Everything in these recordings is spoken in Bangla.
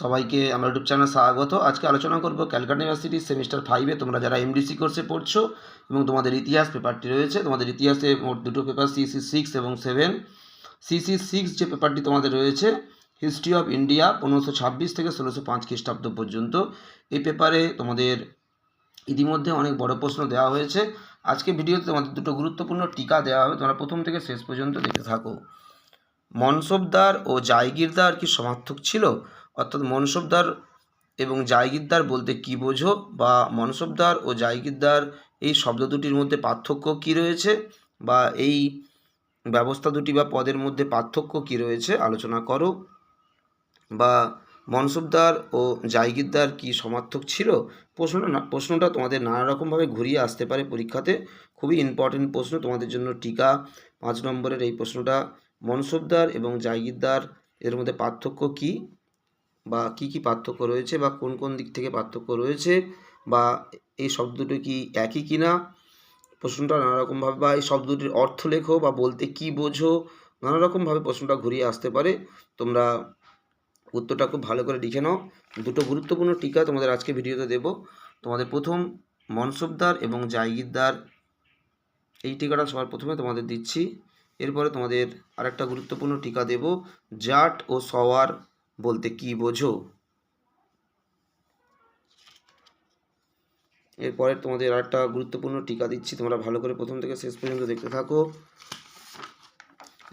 সবাইকে আমার ইউটিউব চ্যানেল স্বাগত। আজকে আলোচনা করব ক্যালকাটা ইউনিভার্সিটির সেমিস্টার ফাইভে তোমরা যারা এমডিসি কোর্সে পড়ছো এবং তোমাদের ইতিহাস পেপারটি রয়েছে, তোমাদের ইতিহাসে মোট দুটো পেপার সিসি সিক্স এবং সেভেন সিসি সিক্স যে পেপারটি তোমাদের রয়েছে হিস্ট্রি অফ ইন্ডিয়া পনেরোশো ছাব্বিশ থেকে ষোলোশো পাঁচ খ্রিস্টাব্দ পর্যন্ত। এই পেপারে তোমাদের ইতিমধ্যে অনেক বড় প্রশ্ন দেওয়া হয়েছে। আজকে ভিডিওতে তোমাদের দুটো গুরুত্বপূর্ণ টিকা দেওয়া হবে, তোমরা প্রথম থেকে শেষ পর্যন্ত দেখে থাকো। মনসবদার ও জায়গিরদার কি সমার্থক ছিল? অর্থাৎ মনসবদার এবং জায়গিরদার বলতে কি বোঝো? বা মনসবদার ও জায়গিরদার এই শব্দ দুটির মধ্যে পার্থক্য কি রয়েছে? বা এই ব্যবস্থা দুটি বা পদের মধ্যে পার্থক্য কি রয়েছে? আলোচনা করো। বা মনসবদার ও জায়গিরদার কি সমার্থক ছিল? প্রশ্নটা প্রশ্নটা তোমাদের নানা রকমভাবে ঘুরিয়ে আসতে পারে পরীক্ষাতে। খুবই ইম্পর্টেন্ট প্রশ্ন, তোমাদের জন্য টিকা। পাঁচ নম্বরের এই প্রশ্নটা মনসবদার এবং জায়গিরদার এর মধ্যে পার্থক্য কি? বা কি কি পার্থক্য রয়েছে বা কোন কোন দিক থেকে পার্থক্য রয়েছে বা এই শব্দ দুটো কি একই কিনা? প্রশ্নটা নানা রকমভাবে বা এই শব্দ দুটির অর্থ লেখো বা বলতে কি বোঝো? নানা রকমভাবে প্রশ্নটা ঘুরিয়ে আসতে পারে। তোমরা উত্তরটা খুব ভালো করে লিখে নাও। দুটো গুরুত্বপূর্ণ টিকা তোমাদের আজকে ভিডিওতে দেব। তোমাদের প্রথম মনসবদার এবং জায়গিরদার এই টিকাটা সবার প্রথমে তোমাদের দিচ্ছি। এরপরে তোমাদের আরেকটা গুরুত্বপূর্ণ টিকা দেব। জাট ও সওয়ার। বলতে কি বোঝো? এরপরে তোমাদের আরেকটা গুরুত্বপূর্ণ টিকা দিচ্ছি, তোমরা ভালো করে প্রথম থেকে শেষ পর্যন্ত দেখতে থাকো।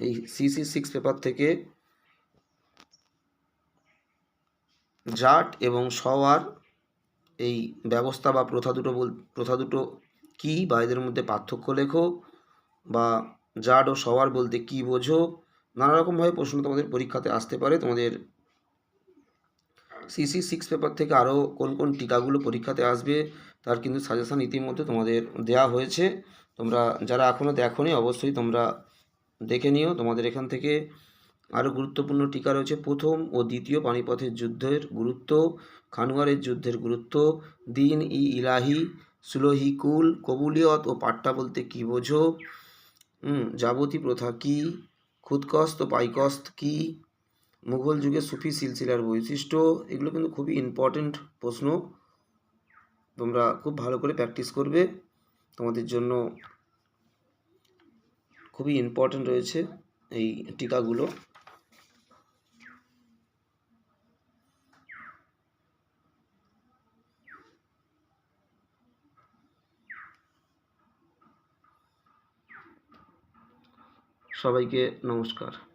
এই সিসি সিক্স পেপার থেকে জাট এবং সওয়ার, এই ব্যবস্থা বা প্রথা দুটো বল, প্রথা দুটো কী বা এদের মধ্যে পার্থক্য লেখো, বা জাট ও সওয়ার বলতে কি বোঝো? নানা রকমভাবে প্রশ্ন তোমাদের পরীক্ষাতে আসতে পারে, তোমাদের সিসি সিক্স পেপার থেকে আরও কোন কোন টিকাগুলো পরীক্ষাতে আসবে, তার কিন্তু সাজেশান ইতিমধ্যে তোমাদের দেয়া হয়েছে। তোমরা যারা এখনও দেখোনি, অবশ্যই তোমরা দেখে নিও। তোমাদের এখান থেকে আরও গুরুত্বপূর্ণ টিকা রয়েছে। প্রথম ও দ্বিতীয় পানিপথের যুদ্ধের গুরুত্ব, খানুয়ারের যুদ্ধের গুরুত্ব, দিন ই ইলাহি সুলহিকুল কবুলিয়ত ও পাট্টা বলতে কী বোঝো? যাবতী প্রথা কী? খুদকস্ত, পাইকস্ত কী? মুঘল যুগে সুফি সিলসিলার বৈশিষ্ট্য, এগুলো কিন্তু খুবই ইম্পর্টেন্ট প্রশ্ন। তোমরা খুব ভালো করে প্র্যাকটিস করবে। তোমাদের জন্য খুবই ইম্পর্টেন্ট রয়েছে এই টিকাগুলো। সবাইকে নমস্কার।